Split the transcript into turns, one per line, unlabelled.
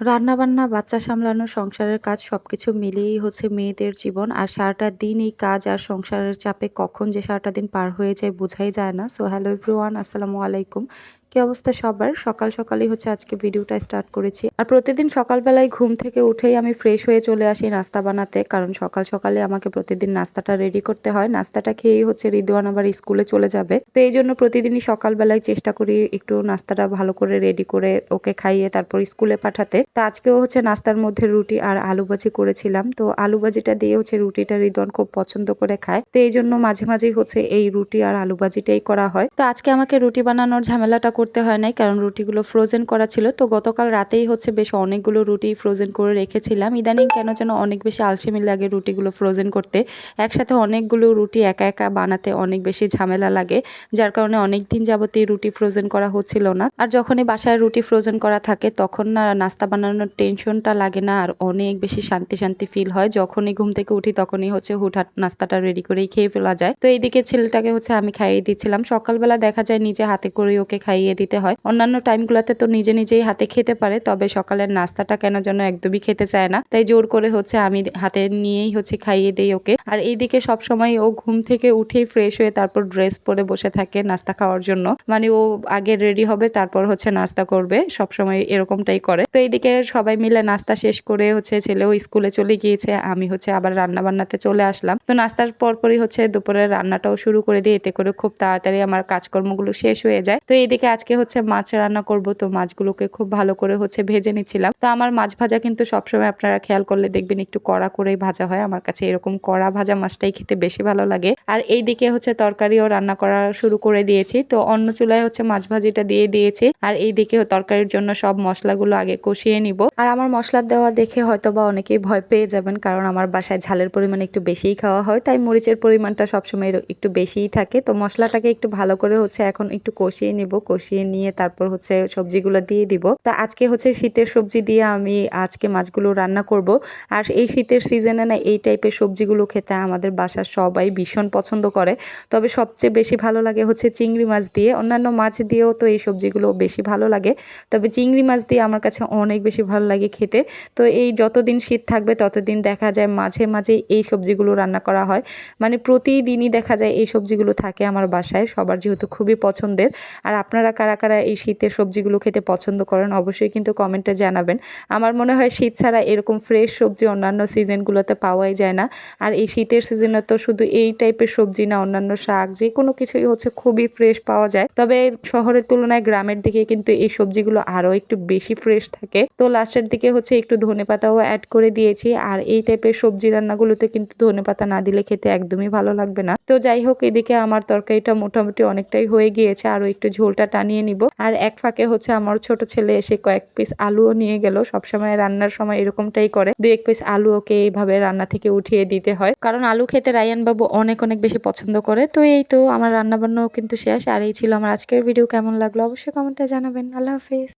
রান্নাবান্না, বাচ্চা সামলানো, সংসারের কাজ সবকিছু মিলিয়েই হচ্ছে মেয়েদের জীবন। আর সারাটা দিন এই কাজ আর সংসারের চাপে কখন যে সারাটা দিন পার হয়ে যায় বোঝাই যায় না। সো হ্যালো এভরিওয়ান, আসসালামু আলাইকুম। কি অবস্থা সবার? সকাল সকালই হচ্ছে আজকে ভিডিওটা স্টার্ট করেছি। আর প্রতিদিন সকালবেলায় ঘুম থেকে উঠেই আমি ফ্রেশ হয়ে চলে আসি নাস্তা বানাতে। কারণ সকাল সকালে আমাকে প্রতিদিন নাস্তাটা রেডি করতে হয়। নাস্তাটা খেয়েই হচ্ছে রিদওয়ান আবার স্কুলে চলে যাবে। তো এই জন্য প্রতিদিনই সকালবেলায় চেষ্টা করি একটু নাস্তাটা ভালো করে রেডি করে ওকে খাইয়ে তারপর স্কুলে পাঠাতে। তো আজকেও হচ্ছে নাস্তার মধ্যে রুটি আর আলু ভাজি করেছিলাম। তো আলু ভাজিটা দিয়ে হচ্ছে রুটিটা রিদওয়ান খুব পছন্দ করে খায়। তো এই জন্য মাঝে মাঝেই হচ্ছে এই রুটি আর আলু ভাজিটাই করা হয়। তো আজকে আমাকে রুটি বানানোর ঝামেলাটা করতে হয় নাই, কারণ রুটিগুলো ফ্রোজেন করা ছিল। তো গতকাল রাতেই হচ্ছে বেশ অনেকগুলো রুটি ফ্রোজেন করে রেখেছিলাম। ইদানিং কেন যেন অনেক বেশি আলসেমি লাগে রুটিগুলো ফ্রোজেন করতে। একসাথে অনেকগুলো রুটি একা একা বানাতে অনেক বেশি ঝামেলা লাগে, যার কারণে অনেক দিন যাবতীয় রুটি ফ্রোজেন করা হচ্ছিল না। আর যখনই বাসায় রুটি ফ্রোজেন করা থাকে, তখন না নাস্তা বানানোর টেনশনটা লাগে না, আর অনেক বেশি শান্তি শান্তি ফিল হয়। যখনই ঘুম থেকে উঠি, তখনই হচ্ছে হুটহাট নাস্তাটা রেডি করেই খেয়ে ফেলা যায়। তো এইদিকে ছেলেটাকে হচ্ছে আমি খাইয়ে দিচ্ছিলাম। সকালবেলা দেখা যায় নিজে হাতে করে ওকে খাইয়ে দিতে হয়। অন্যান্য টাইমগুলোতে তো নিজে নিজেই হাতে খেতে পারে, তবে সকালের নাস্তাটা কেন যেন একদমই খেতে চায় না। তাই জোর করে হচ্ছে আমি হাতে নিয়েই হচ্ছে খাইয়ে দিই ওকে। আর এইদিকে সব সময় ও ঘুম থেকে উঠেই ফ্রেশ হয়ে তারপর ড্রেস পরে বসে থাকে নাস্তা খাওয়ার জন্য। মানে ও আগে রেডি হবে, তারপর হচ্ছে নাস্তা করবে। সব সময় এরকমটাই করে। তো এইদিকে সবাই মিলে নাস্তা শেষ করে হচ্ছে ছেলেও স্কুলে চলে গিয়েছে, আমি হচ্ছে আবার রান্না বান্নাতে চলে আসলাম। তো নাস্তার পরপরই হচ্ছে দুপুরের রান্নাটাও শুরু করে দিই, এতে করে খুব তাড়াতাড়ি আমার কাজকর্মগুলো শেষ হয়ে যায়। তো এইদিকে আজকে হচ্ছে মাছ রান্না করব, তো মাছগুলোকে খুব ভালো করে হচ্ছে ভেজে নিচ্ছিলাম। তো আমার মাছ ভাজা কিন্তু সবসময় আপনারা খেয়াল করলে দেখবেন একটু কড়া করেই ভাজা হয়। আমার কাছে এরকম কড়া ভাজা মাছটাই খেতে বেশি ভালো লাগে। আর এই দিকে হচ্ছে তরকারিও রান্না করা শুরু করে দিয়েছি। তো অন্য চুলায় হচ্ছে মাছ ভাজিটা দিয়ে দিয়েছি। আর এই দিকে তরকারির জন্য সব মশলাগুলো আগে কষিয়ে নিব। আর আমার মশলা দেওয়া দেখে হয়তো বা অনেকেই ভয় পেয়ে যাবেন, কারণ আমার বাসায় ঝালের পরিমাণ একটু বেশিই খাওয়া হয়। তাই মরিচের পরিমাণটা সবসময় একটু বেশিই থাকে। তো মশলাটাকে একটু ভালো করে হচ্ছে এখন একটু কষিয়ে নিব, কষিয়ে নিয়ে তারপর হচ্ছে সবজিগুলো দিয়ে দিব। তা আজকে হচ্ছে শীতের সবজি দিয়ে আমি আজকে মাছগুলো রান্না করব। আর এই শীতের সিজনে না এই টাইপের সবজিগুলো খেতে আমাদের বাসার সবাই ভীষণ পছন্দ করে। তবে সবচেয়ে বেশি ভালো লাগে হচ্ছে চিংড়ি মাছ দিয়ে। অন্যান্য মাছ দিয়েও তো এই সবজিগুলো বেশি ভালো লাগে। তবে চিংড়ি মাছ দিয়ে আমার কাছে অনেক বেশি ভালো লাগে খেতে। তো এই যতদিন শীত থাকবে ততদিন দেখা যায় মাঝে মাঝে এই সবজিগুলো রান্না করা হয়। মানে প্রতিদিনই দেখা যায় এই সবজিগুলো থাকে আমার বাসায়। সবার যেহেতু খুবই পছন্দের। আর আপনারা কারা কারা এই শীতের সবজিগুলো খেতে পছন্দ করেন, অবশ্যই কিন্তু কমেন্টে জানাবেন। আমার মনে হয় শীত ছাড়া এরকম ফ্রেশ সবজি অন্যান্য সিজনগুলোতে পাওয়াই যায় না। আর এই শীতের সিজনে তো শুধু এই টাইপের সবজি না, অন্যান্য শাক, যে কোনো কিছুই হচ্ছে খুবই ফ্রেশ পাওয়া যায়। তবে শহরের তুলনায় গ্রামের দিকে কিন্তু এই সবজিগুলো আরও একটু বেশি ফ্রেশ থাকে। তো লাস্টের দিকে হচ্ছে একটু ধনে পাতাও অ্যাড করে দিয়েছি। আর এই টাইপের সবজি রান্নাগুলোতে কিন্তু ধনে পাতা না দিলে খেতে একদমই ভালো লাগবে না। তো যাই হোক, এদিকে আমার তরকারিটা মোটামুটি অনেকটাই হয়ে গিয়েছে। আরও একটু ঝোলটা টানিয়ে নিব। আর এক ফাঁকে হচ্ছে আমার ছোট ছেলে এসে কয়েক পিস আলুও নিয়ে গেল। সবসময় রান্নার সময় এরকমটাই করে। দু এক পিস আলু ওকে এইভাবে রান্না থেকে উঠিয়ে দিতে হয়। কারণ আলু খেতে রায়ান বাবু অনেক অনেক বেশি পছন্দ করে। তো এই তো আমার রান্না বান্নাও কিন্তু শেষ। আর এই ছিল আমার আজকের ভিডিও কেমন লাগল অবশ্যই কমেন্টে জানাবেন। আল্লাহ হাফিজ।